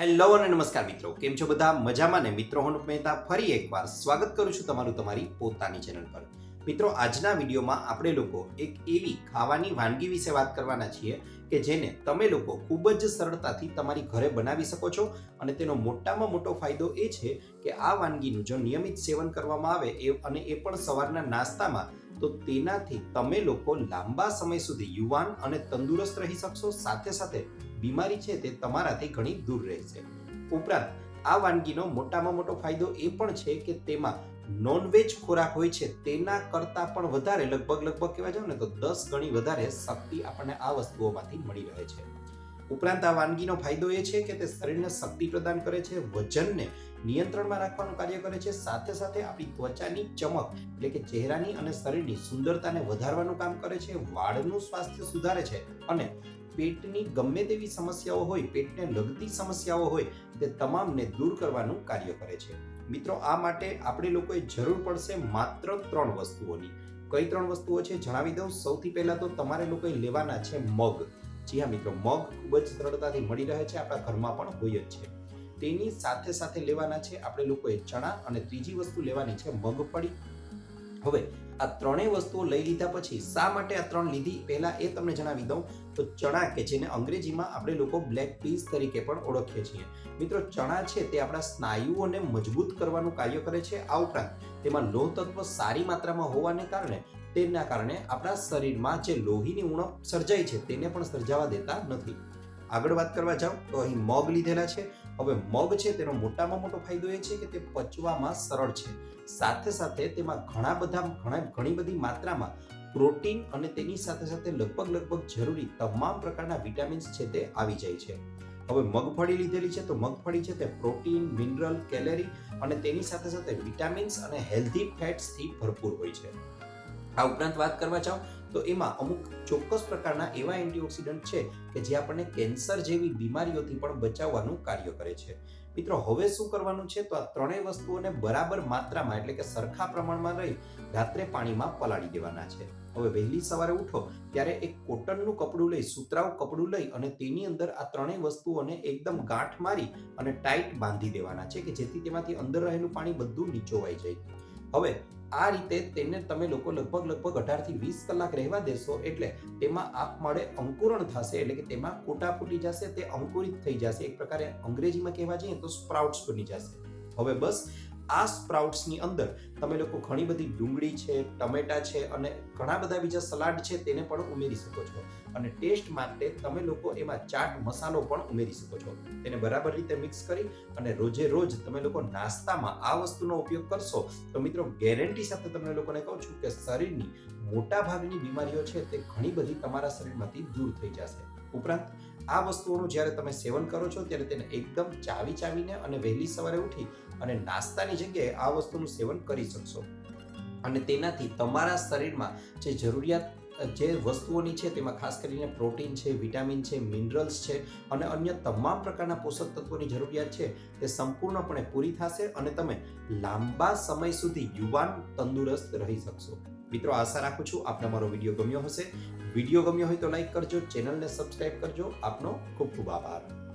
Hello અને નમસ્કાર મિત્રો. કેમ છો બધા? મજામાં ને? મિત્રો, હું મહેતા ફરી એકવાર સ્વાગત કરું છું તમારું તમારી પોતાની ચેનલ પર. મિત્રો, આજના વિડીયોમાં આપણે લોકો એક એવી ખાવાની વાનગી વિશે વાત કરવાના છીએ કે જેને તમે લોકો ખૂબ જ સરળતાથી તમારી ઘરે બનાવી શકો છો અને તેનો મોટામાં મોટો ફાયદો એ છે કે આ વાનગીનું જો નિયમિત સેવન કરવામાં આવે એ અને એ પણ સવારના નાસ્તામાં, તો તેનાથી તમે લોકો લાંબા સમય સુધી યુવાન અને તંદુરસ્ત રહી શકશો. સાથે સાથે બીમારી છે તે તમારાથી ઘણી દૂર રહેશે. ઉપરાંત, આ વાનગીનો મોટામાં મોટો ફાયદો એ પણ છે કે તેમાં નોનવેજ ખોરાક હોય છે તેના કરતાં પણ વધારે, લગભગ લગભગ કહેવા જાવ ને તો દસ ગણી વધારે શક્તિ આપણને આ વસ્તુઓમાંથી મળી રહે છે. ઉપરાંત, આ વાનગીનો ફાયદો એ છે કે તે શરીરને શક્તિ પ્રદાન કરે છે, વજનને નિયંત્રણમાં રાખવાનું કાર્ય કરે છે, સાથે સાથે આપણી ત્વચાની ચમક એટલે કે ચહેરાની અને શરીરની સુંદરતાને વધારવાનું કામ કરે છે, વાળનું સ્વાસ્થ્ય સુધારે છે અને પેટની ગમે તેવી સમસ્યાઓ હોય, પેટને લગતી સમસ્યાઓ હોય, તે તમામને દૂર કરવાનું કાર્ય કરે છે. મિત્રો, આ માટે આપણે લોકોએ જરૂર પડશે માત્ર ત્રણ વસ્તુઓની. કઈ ત્રણ વસ્તુઓ છે જણાવી દઉં? સૌથી પહેલા તો તમારે લોકોએ લેવાના છે મગ. જી હા, મિત્રો, મગ ખૂબ જ સરળતાથી મળી રહે છે, આપણા ઘરમાં પણ હોય જ છે. તેની સાથે સાથે લેવાના છે આપણે લોકોએ ચણા અને ત્રીજી વસ્તુ લેવાની છે મગફળી. હવે આ ત્રણેય વસ્તુઓ લઈ લીધા પછી શા માટે આ ત્રણ લીધી? પહેલાં એ તમને જણાવી દઉં. તો ચણા કે જેને અંગ્રેજીમાં આપણે લોકો બ્લેક પીસ તરીકે પણ ઓળખીએ છીએ. મિત્રો, ચણા છે તે આપણા સ્નાયુઓને મજબૂત કરવાનું કાર્ય કરે છે. આ ઉપરાંત તેમાં લોહ તત્વ સારી માત્રામાં હોવાને કારણે તેના કારણે આપણા શરીરમાં જે લોહીની ઉણપ સર્જાય છે તેને પણ સર્જાવા દેતા નથી. આગળ વાત કરવા જાવ તો અહીં મગ લીધેલા છે. હવે મગ છે તેનો મોટામાં મોટો ફાયદો એ છે કે તે પચવામાં સરળ છે. સાથે સાથે તેમાં ઘણા બધા, ઘણા, ઘણી બધી માત્રામાં પ્રોટીન અને તેની સાથે સાથે લગભગ લગભગ જરૂરી તમામ પ્રકારના વિટામિન્સ છે તે આવી જાય છે. હવે મગફળી લીધેલી છે, તો મગફળી છે તે પ્રોટીન, મિનરલ, કેલેરી અને તેની સાથે સાથે વિટામિન્સ અને હેલ્ધી ફેટ્સથી ભરપૂર હોય છે. આ ઉપરાંત વાત કરવા જાઓ, તો એમાં અમુક ચોક્કસ પ્રકારના એવા એન્ટીઓક્સિડન્ટ છે કે જે આપણને કેન્સર જેવી બીમારીઓથી પણ બચાવવાનું કાર્ય કરે છે. મિત્રો, હવે શું કરવાનું છે? તો આ ત્રણેય વસ્તુઓને બરાબર માત્રામાં, એટલે કે સરખા પ્રમાણમાં રહી, રાત્રે પાણીમાં પલાળી દેવાના છે. હવે વહેલી સવારે ઉઠો, ત્યારે એક કોટનનું કપડું લઈ, સુતરાઉ કપડું લઈ અને તેની અંદર આ ત્રણેય વસ્તુઓને એકદમ ગાંઠ મારી અને ટાઈટ બાંધી દેવાના છે કે જેથી તેમાંથી અંદર રહેલું પાણી બધું નીચોવાઈ જાય. હવે આ રીતે તેને તમે લોકો લગભગ લગભગ અઢારથી વીસ કલાક રહેવા દેશો એટલે તેમાં આપમેળે અંકુરણ થશે એટલે કે તેમાં કોટા ફૂટી જશે, તે અંકુરિત થઈ જશે. એક પ્રકારે અંગ્રેજીમાં કહેવા જઈએ તો સ્પ્રાઉટ્સ બની જશે. હવે બસ આ સ્પ્રાઉટ્સની અંદર તમે લોકો ઘણી બધી ડુંગળી છે, ટમેટા છે અને ઘણા બધા બીજા સલાડ છે તેને પણ ઉમેરી શકો છો. અને ટેસ્ટ માટે તમે લોકો એમાં ચાટ મસાલો પણ ઉમેરી શકો છો. તેને બરાબર રીતે મિક્સ કરી અને રોજે રોજ તમે લોકો નાસ્તામાં આ વસ્તુનો ઉપયોગ કરશો તો મિત્રો ગેરંટી સાથે તમને લોકોને કહું છું કે શરીરની મોટા ભાગની બીમારીઓ છે તે ઘણી બધી તમારા શરીરમાંથી દૂર થઈ જશે. ઉપરાંત આ વસ્તુઓનું જ્યારે તમે સેવન કરો છો, ત્યારે તેને એકદમ ચાવી ચાવીને અને વહેલી સવારે ઉઠી અને નાસ્તાની જગ્યાએ આ વસ્તુનું સેવન કરી શકશો. અને તેનાથી તમારા શરીરમાં જે જરૂરિયાત, જે વસ્તુઓની છે, તેમાં ખાસ કરીને પ્રોટીન છે, વિટામિન છે, મિનરલ્સ છે અને અન્ય તમામ પ્રકારના પોષક તત્વોની જરૂરિયાત છે, તે સંપૂર્ણપણે પૂરી થશે અને તમે લાંબા સમય સુધી યુવાન, તંદુરસ્ત રહી શકશો. મિત્રો, આશા રાખું છું આપને મારો વીડિયો ગમ્યો હશે. વીડિયો ગમ્યો હોય તો લાઈક કરજો ચેનલને સબસ્ક્રાઈબ કરજો. આપનો ખૂબ ખૂબ આભાર.